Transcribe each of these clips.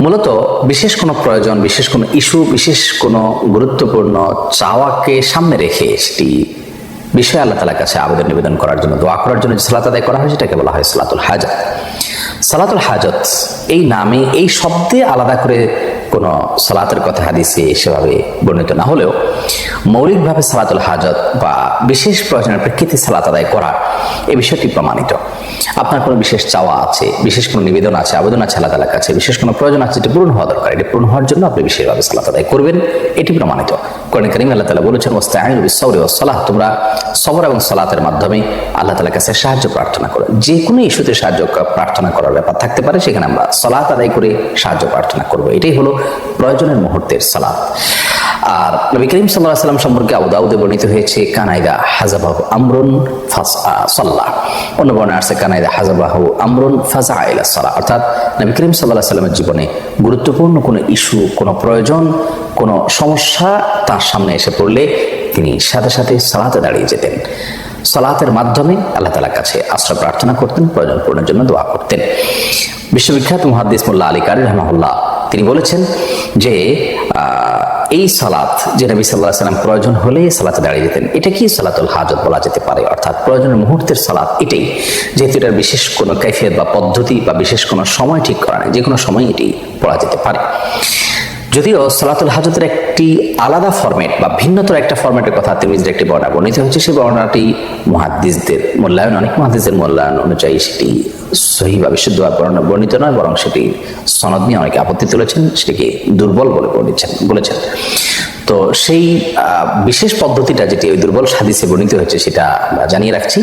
মূলত বিশেষ কোনো প্রয়োজন, বিশেষ কোনো ইস্যু, বিশেষ কোনো গুরুত্বপূর্ণ চাওয়াকে সামনে রেখে সেটি বিষয় আল্লাহ তালার কাছে আবেদন নিবেদন করার জন্য, দোয়া করার জন্য যে সালাত আদায় করা হয় সেটাকে বলা হয় সালাতুল হাজত। সালাতুল হাজত এই নামে এই শব্দে আলাদা করে কোনো সালাতের কথা হাদিসে সেভাবে বর্ণিত না হলেও মৌলিকভাবে সালাতুল হাজত বা বিশেষ প্রয়োজনের প্রেক্ষিতে সালাত আদায় করা এই বিষয়টি প্রমাণিত। আপনার কোনো বিশেষ চাওয়া আছে, বিশেষ কোনো নিবেদন আছে, আবেদন আছে, আল্লাহ কাছে, বিশেষ কোনো প্রয়োজন আছে যেটি পূরণ হওয়া দরকার। এটি পূরণ হওয়ার জন্য আপনি বিশেষভাবে সালাত আদায় করবেন, এটি প্রমাণিত। কোরআন করিম আল্লাহ তালা বলেছেন ওস্তায়ন বিসৌরি ও সালাহ তোমরা সবর এবং সালাতের মাধ্যমে আল্লাহ তালার কাছে সাহায্য প্রার্থনা করো। যে কোনো ইস্যুতে সাহায্য প্রার্থনা করার ব্যাপার থাকতে পারে, সেখানে আমরা সালাত আদায় করে সাহায্য প্রার্থনা করব। এটাই হলো প্রয়োজনের মুহূর্তের সালাত। আর নবী করিম সাল্লাহ সাল্লাম সম্পর্কে আউদাউদে বর্ণিত হয়েছে, কানাইদা হাজাবাহু আমরুন সাল্লাহ অন্য বর্ণে আসছে, কানাইদা হাজাবাহু আমরুন ফাজা আইলা সাল্লাহ অর্থাৎ নবী করিম সাল্লাহ সাল্লামের জীবনে গুরুত্বপূর্ণ কোনো ইস্যু, কোনো প্রয়োজন, কোনো সমস্যা তার সামনে এসে পড়লে তিনি সাথে সাথে সালাতে দাঁড়িয়ে যেতেন। সালাতের মাধ্যমে আল্লাহ তালার কাছে আশ্রয় প্রার্থনা করতেন, প্রয়োজন পূরণের জন্য দোয়া করতেন। বিশ্ববিখ্যাত মহাদিস মোল্লা আলী কারি রহমাহুল্লাহ তিনি বলেছেন যে এই সালাত যে নবী সাল্লাহ সাল্লাম প্রয়োজন হলে সালাতে দাঁড়িয়ে যেতেন। এটা কি সালাতুল হাজত বলা যেতে পারে। অর্থাৎ প্রয়োজনের মুহূর্তের সালাত এটাই। যেহেতু এটার বিশেষ কোনো কৈফিয়ত বা পদ্ধতি বা বিশেষ কোনো সময় ঠিক করা নেই যে কোনো সময় এটি পড়া যেতে পারে। যদিও সালাতুল হাজতের একটি আলাদা ফর্মেট বা ভিন্নতর একটা ফর্মেটের কথা তিরমিজের একটি বর্ণনা বর্ণিত হচ্ছে সেই বর্ণনাটি মহাদ্দিসদের মূল্যায়ন অনেক মহাদ্দিসের মূল্যায়ন অনুযায়ী সেটি সহি বা বিশুদ্ধ বর্ণনা বর্ণিত নয়, বরং সেটি সনদ নিয়ে অনেকে আপত্তি তুলেছেন, সেটিকে দুর্বল বলে বলেছেন বলেছেন। তো সেই বিশেষ পদ্ধতিটা যেটি ওই দুর্বল সাদিসে বর্ণিত হয়েছে সেটা জানিয়ে রাখছি।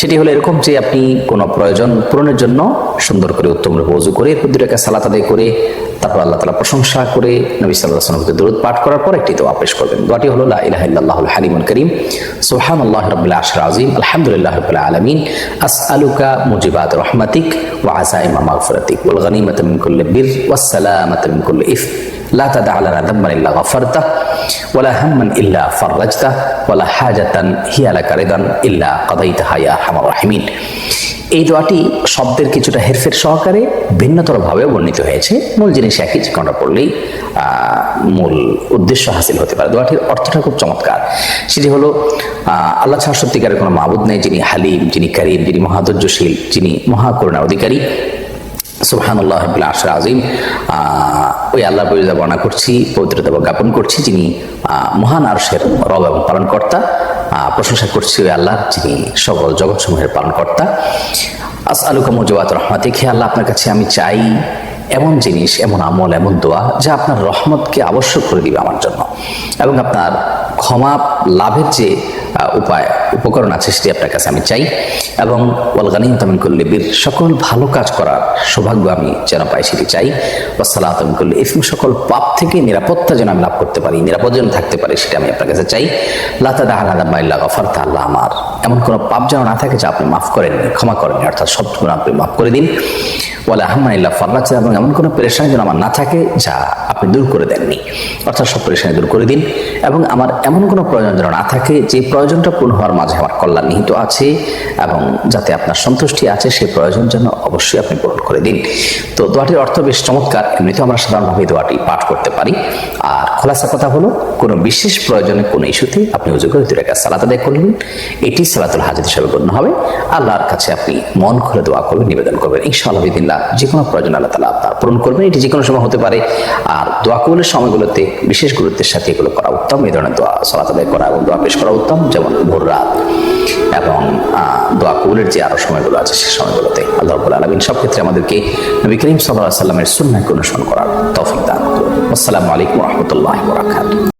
সেটি হলো এরকম যে আপনি কোনো প্রয়োজন পূরণের জন্য সুন্দর করে উত্তম রূপে করে, এরপর দুটাকে সালাত আদায় করে, তারপর আল্লাহ তালা প্রশংসা করে, নবী সাল্লাহ দূরত পাঠ করার পর একটি দোয়া পেশ করবেন। দোয়াটি হলো ইলাহা ইল্লাল্লাহুল হালিমুল করিম সুবহানাল্লাহি রাব্বিল আরশিল আযীম আলহামদুলিল্লাহি রাব্বিল আলামিন আসআলুকা মুজিবাত রাহমাতিক ওয়া আযাইমা মাগফিরাতিক ওয়াল গনিমাতা মিন কুল্লি বির ওয়াস সালামাতা কুল্লি ইফ لا تدع لنا ذنبا الا غفرته ولا هما الا فرجته ولا حاجة هي لك رضا الا قضيتها يا ارحم الراحمين এই দোয়াটি শব্দের কিছুটা হেরফের সহকারে ভিন্নতরভাবে বর্ণিত হয়েছে মূল জিনিস একই যে কোনটা পড়লেই মূল উদ্দেশ্য হাসিল হতে পারে দোয়াটির অর্থটা খুব চমৎকার সেটি হলো আল্লাহ ছাড়া সত্যিকারের কোনো মাবুদ নেই যিনি হালিম যিনি করিম যিনি মহাধৈর্যশীল যিনি মহাকরুণা অধিকারী সুবহানুল্লাহ আশর আজিম ওই আল্লাহ পরিজা বর্ণনা করছি, পবিত্রতা জ্ঞাপন করছি, যিনি মহান আরশের রব এবং পালনকর্তা। প্রশংসা করছি ওই আল্লাহ, যিনি সকল জগৎ জগৎসমূহের পালনকর্তা। আস আলুকা মজুয়াত রহমাতিক, হে আল্লাহ, আপনার কাছে আমি চাই এমন জিনিস, এমন আমল, এমন দোয়া, যা আপনার রহমতকে আবশ্যক করে দিবে আমার জন্য। এবং আপনার ক্ষমা লাভের যে উপায় উপকরণ আছে সেটি আপনার কাছে আমি চাই। এবং ওয়ালগানিম তামিন করলে বীর, সকল ভালো কাজ করার সৌভাগ্য আমি যেন পাই সেটি চাই। ওয়াসাল্লাহ তামিন করলে সকল পাপ থেকে নিরাপত্তা যেন আমি লাভ করতে পারি নিরাপদ যেন থাকতে পারি সেটা আমি আপনার কাছে চাই। লাতা দাহানাদাম্মাইল্লা গফারতা, আল্লাহ আমার। এমন কোনো পাপ যেন না থাকে যা আপনি মাফ করেননি ক্ষমা করেননি অর্থাৎ সব আপনি মাফ করে দিন। ওয়ালা আহমাইল্লা ফার্লাচা এবং এমন কোনো পেরেশানি যেন আমার না থাকে যা আপনি দূর করে দেননি অর্থাৎ সব পেরেশানি দূর করে দিন। এবং আমার এমন কোনো প্রয়োজন যেন না থাকে যে প্রয়োজনটা পূর্ণ হওয়ার মাঝে আমার কল্যাণ নিহিত আছে এবং যাতে আপনার সন্তুষ্টি আছে সেই প্রয়োজন যেন অবশ্যই আপনি পূরণ করে দিন। তো দোয়াটির অর্থ বেশ চমৎকার। এমনিতে আমরা সাধারণভাবে দোয়াটি পাঠ করতে পারি। আর খোলাসা কথা হলো, কোনো বিশেষ প্রয়োজনে কোনো ইস্যুতে আপনি উজু করে দুই রেখা সালাত আদায় করলেন এটি সালাতুল হাজির হিসাবে গণ্য হবে। আল্লাহর কাছে আপনি মন খুলে দোয়া করবেন, নিবেদন করবেন। ইনশাআল্লাহ বিদিল্লাহ যে কোনো প্রয়োজন আল্লাহ তালা আপনার পূরণ করবেন। এটি যে কোনো সময় হতে পারে। আর দোয়া কবুলের সময়গুলোতে বিশেষ গুরুত্বের সাথে এগুলো করা উত্তম। এই ধরনের দোয়া সালাত আদায় করা এবং দোয়া পেশ করা উত্তম। যেমন ভোর রাত এবং দোয়া কবুলের যে আরও সময়গুলো আছে সে সময়গুলোতে আল্লাহ রবুল আলমিন সব ক্ষেত্রে আমাদেরকে নবী করিম সাল্লাহ সাল্লামের সুন্নাকে অনুসরণ করার তফিক দান করুন। আসসালামু আলাইকুম রহমতুল্লাহ